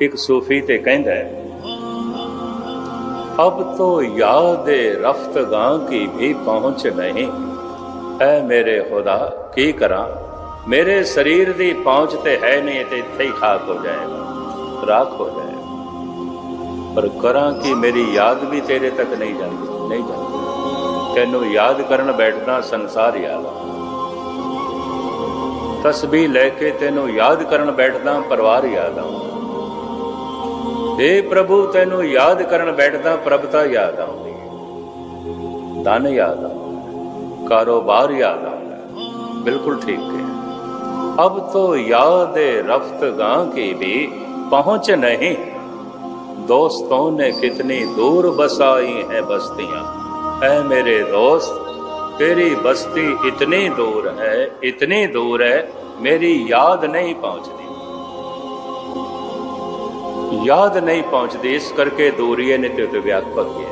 ਇੱਕ ਸੂਫੀ ਤੇ ਕਹਿੰਦਾ ਹੈ, ਅਬ ਤੋ ਯਾਦ ਰਫਤਗਾਂ ਕੀ ਵੀ ਪਹੁੰਚ ਨਹੀਂ। ਐ ਮੇਰੇ ਖੁਦਾ, ਕੀ ਕਰਾਂ? ਮੇਰੇ ਸਰੀਰ ਦੀ ਪਹੁੰਚ ਤੇ ਹੈ ਨਹੀਂ ਤੇ ਇੱਥੇ ਹੀ ਖਾਕ ਹੋ ਜਾਏਗਾ, ਰਾਖ ਹੋ ਜਾਏ ਪਰ ਕਰਾਂ ਕਿ ਮੇਰੀ ਯਾਦ ਵੀ ਤੇਰੇ ਤੱਕ ਨਹੀਂ ਜਾਂਦੀ ਨਹੀਂ ਜਾਂਦੀ। ਤੈਨੂੰ ਯਾਦ ਕਰਨ ਬੈਠਣਾ ਸੰਸਾਰ ਯਾਦ ਤਸਬੀਹ ਲੈ ਕੇ ਤੈਨੂੰ ਯਾਦ ਕਰਨ ਬੈਠਦਾ ਪਰਿਵਾਰ ਯਾਦ ਆਉਂਦਾ हे ਪ੍ਰਭੂ, ਤੈਨੂੰ ਯਾਦ ਕਰਨ ਬੈਠਦਾ ਪ੍ਰਭਤਾ ਯਾਦ ਆਉਂਦੀ। ਹੈ ਧਨ ਯਾਦ ਆਉਂਦਾ, ਕਾਰੋਬਾਰ ਯਾਦ ਆਉਂਦਾ। ਬਿਲਕੁਲ ਠੀਕ ਹੈ। ਅਬ ਤੋ ਯਾਦ ਰਫਤ ਗਾਂ ਕੀ ਵੀ ਪਹੁੰਚ ਨਹੀਂ। ਦੋਸਤੋਂ ਨੇ ਕਿਤਨੀ ਦੂਰ ਬਸਾਈ ਹੈ ਬਸਤੀਆਂ। ਐ ਮੇਰੇ ਦੋਸਤ, ਤੇਰੀ ਬਸਤੀ ਇਤਨੀ ਦੂਰ ਹੈ, ਇਤਨੀ ਦੂਰ ਹੈ, ਮੇਰੀ ਯਾਦ ਨਹੀਂ ਪਹੁੰਚਦੀ। ਯਾਦ ਨਹੀਂ ਪਹੁੰਚਦੀ, ਇਸ ਕਰਕੇ ਦੂਰੀਏ ਨਿਤ ਤੇ ਵਿਆਪਕ ਹੈ।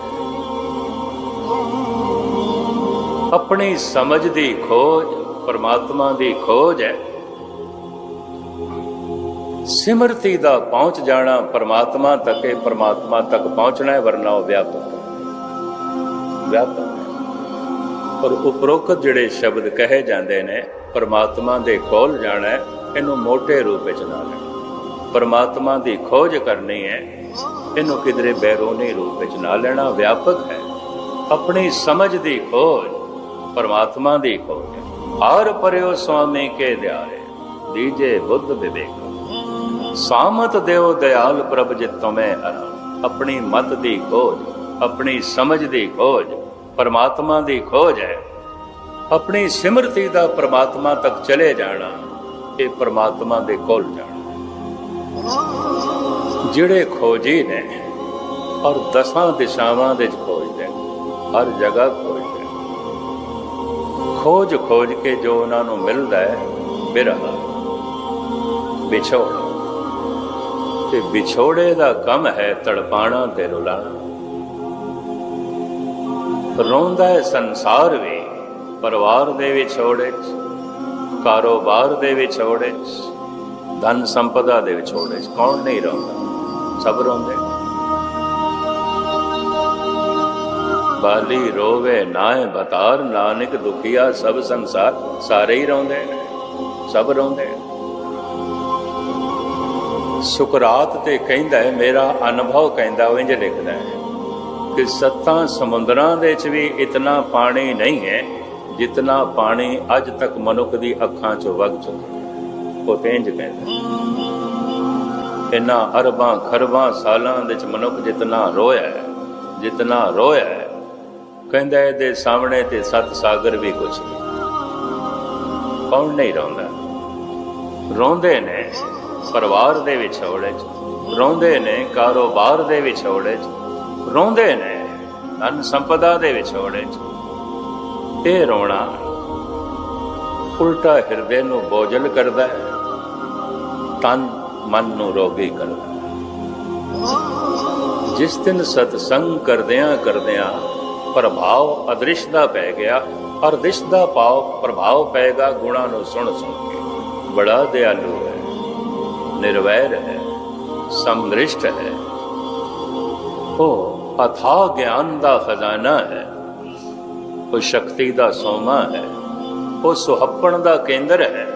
ਆਪਣੀ ਸਮਝ ਦੀ ਖੋਜ, ਪਰਮਾਤਮਾ ਦੀ ਖੋਜ ਹੈ। ਸਿਮਰਤੀ ਦਾ ਪਹੁੰਚ ਜਾਣਾ ਪਰਮਾਤਮਾ ਤੱਕ ਹੈ, ਪਰਮਾਤਮਾ ਤੱਕ ਪਹੁੰਚਣਾ ਹੈ, ਵਰਨਾ ਉਹ ਵਿਆਪਕ ਵਿਆਪਕ ਪਰ ਉਪਰੋਕਤ ਜਿਹੜੇ ਸ਼ਬਦ ਕਹੇ ਜਾਂਦੇ ਨੇ, ਪਰਮਾਤਮਾ ਦੇ ਕੋਲ ਜਾਣਾ ਇਹਨੂੰ ਮੋٹے ਰੂਪ ਵਿੱਚ ਨਾ ਲੈਣਾ। ਪਰਮਾਤਮਾ ਦੀ ਖੋਜ ਕਰਨੀ ਹੈ, ਇਹਨੂੰ ਕਿਧਰੇ ਬੈਰੋਨੀ ਰੂਪ ਵਿੱਚ ਨਾ ਲੈਣਾ ਵਿਆਪਕ ਹੈ। ਆਪਣੀ ਸਮਝ ਦੀ ਖੋਜ ਪਰਮਾਤਮਾ ਦੀ ਖੋਜ ਹਰ ਪਰਿਓ ਸੁਆਮੀ ਕੇ ਦਿਆਰੇ ਦੀਜੇ ਬੁੱਧ ਵਿਵੇਕ। ਸਾਮਤ ਦੇਵ ਦਿਆਲ ਪ੍ਰਭ ਜਿਤ ਤੁਮੇ ਹਰਾ ਆਪਣੀ ਮਤ ਦੀ ਖੋਜ, ਆਪਣੀ ਸਮਝ ਦੀ ਖੋਜ ਪਰਮਾਤਮਾ ਦੀ ਖੋਜ ਹੈ। ਆਪਣੀ ਸਿਮਰਤੀ ਦਾ ਪਰਮਾਤਮਾ ਤੱਕ ਚਲੇ ਜਾਣਾ, ਇਹ ਪਰਮਾਤਮਾ ਦੇ ਕੋਲ ਜਾਣਾ। ਜਿਹੜੇ ਖੋਜੀ ਨੇ ਔਰ ਦਸਾਂ ਦਿਸ਼ਾਵਾਂ ਦੇ ਖੋਜਦੇ ਹਰ ਜਗ੍ਹਾ ਖੋਜਦੇ ਖੋਜ ਖੋਜ ਕੇ ਜੋ ਉਹਨਾਂ ਨੂੰ ਮਿਲਦਾ ਹੈ, ਬਿਰਹਾ, ਵਿਛੋੜ। ਤੇ ਵਿਛੋੜੇ ਦਾ ਕੰਮ ਹੈ ਤੜਪਾਣਾ ਤੇ ਰੁਲਾਣਾ। ਰੋਂਦਾ ਹੈ ਸੰਸਾਰ ਵੀ, ਪਰਿਵਾਰ ਦੇ ਵਿਛੋੜੇ ਚ, ਕਾਰੋਬਾਰ ਦੇ ਵਿਛੋੜੇ ਚ। ਧਨ ਸੰਪਦਾ ਦੇ ਵਿਛੋੜੇ ਕੌਣ ਨਹੀਂ ਰੋਂਦਾ? ਸਭ ਰੋਂਦੇ ਬਾਲੀ ਰੋਵੇ ਨਾਏ ਬਤਾਰ, ਨਾਨਕ ਦੁਖੀਆ ਸਭ ਸੰਸਾਰ। ਸਾਰੇ ਹੀ ਰੋਂਦੇ ਨੇ। ਸਭ ਰੋਂਦੇ ਸੁਕਰਾਤ ਤੇ ਕਹਿੰਦਾ ਹੈ, ਮੇਰਾ ਅਨੁਭਵ ਕਹਿੰਦਾ ਉਹ ਇੰਜ ਲਿਖਦਾ ਹੈ ਕਿ ਸੱਤਾਂ ਸਮੁੰਦਰਾਂ ਦੇ ਵਿੱਚ ਵੀ ਇਤਨਾ ਪਾਣੀ ਨਹੀਂ ਹੈ ਜਿਤਨਾ ਪਾਣੀ ਅੱਜ ਤੱਕ ਮਨੁੱਖ ਦੀ ਅੱਖਾਂ 'ਚੋਂ ਵਗ ਚੁੱਕਾ ਹੈ। ਉਹ ਇਨਾ ਅਰਬਾਂ, ਖਰਬਾਂ ਸਾਲਾਂ ਦੇ ਵਿੱਚ ਮਨੁੱਖ ਜਿਤਨਾ ਰੋਇਆ ਹੈ, ਜਿਤਨਾ ਰੋਇਆ ਹੈ, ਕਹਿੰਦਾ ਇਹਦੇ ਸਾਹਮਣੇ ਤੇ ਸੱਤ ਸਾਗਰ ਵੀ ਕੁਛ ਨਹੀਂ। ਕੌਣ ਨਹੀਂ ਰੋਂਦਾ? ਰੋਂਦੇ ਨੇ ਪਰਿਵਾਰ ਦੇ ਵਿਛੋੜੇ 'ਚ, ਰੋਂਦੇ ਨੇ ਕਾਰੋਬਾਰ ਦੇ ਵਿੱਚ ਵਿਛੋੜੇ 'ਚ, ਰੋਂਦੇ ਨੇ ਧਨ ਸੰਪਦਾ ਦੇ ਵਿੱਚ ਵਿਛੋੜੇ 'ਚ। ਇਹ ਰੋਣਾ ਉਲਟਾ ਹਿਰਦੇ ਨੂੰ ਬੋਝਲ ਕਰਦਾ ਹੈ। ਤਨ ਮਨ ਨੂੰ ਰੋਗੀ ਕਰਦਾ ਜਿਸ ਦਿਨ ਸਤਸੰਗ ਕਰਦਿਆਂ ਕਰਦਿਆਂ ਪ੍ਰਭਾਵ ਅਦ੍ਰਿਸ਼ ਦਾ ਪੈ ਗਿਆ ਔਰ ਦਿਸ਼ ਦਾ ਭਾਵ ਪ੍ਰਭਾਵ ਪਏਗਾ ਗੁਣਾ ਨੂੰ ਸੁਣ ਸੁਣ ਕੇ। ਬੜਾ ਦਿਆਲੂ ਹੈ, ਨਿਰਵੈਰ ਹੈ ਸਮਦ੍ਰਿਸ਼ਟ ਹੈ। ਉਹ ਅਥਾ ਗਿਆਨ ਦਾ ਖਜ਼ਾਨਾ ਹੈ ਉਹ ਸ਼ਕਤੀ ਦਾ ਸੋਮਾ ਹੈ ਉਹ ਸੁਹੱਪਣ ਦਾ ਕੇਂਦਰ ਹੈ।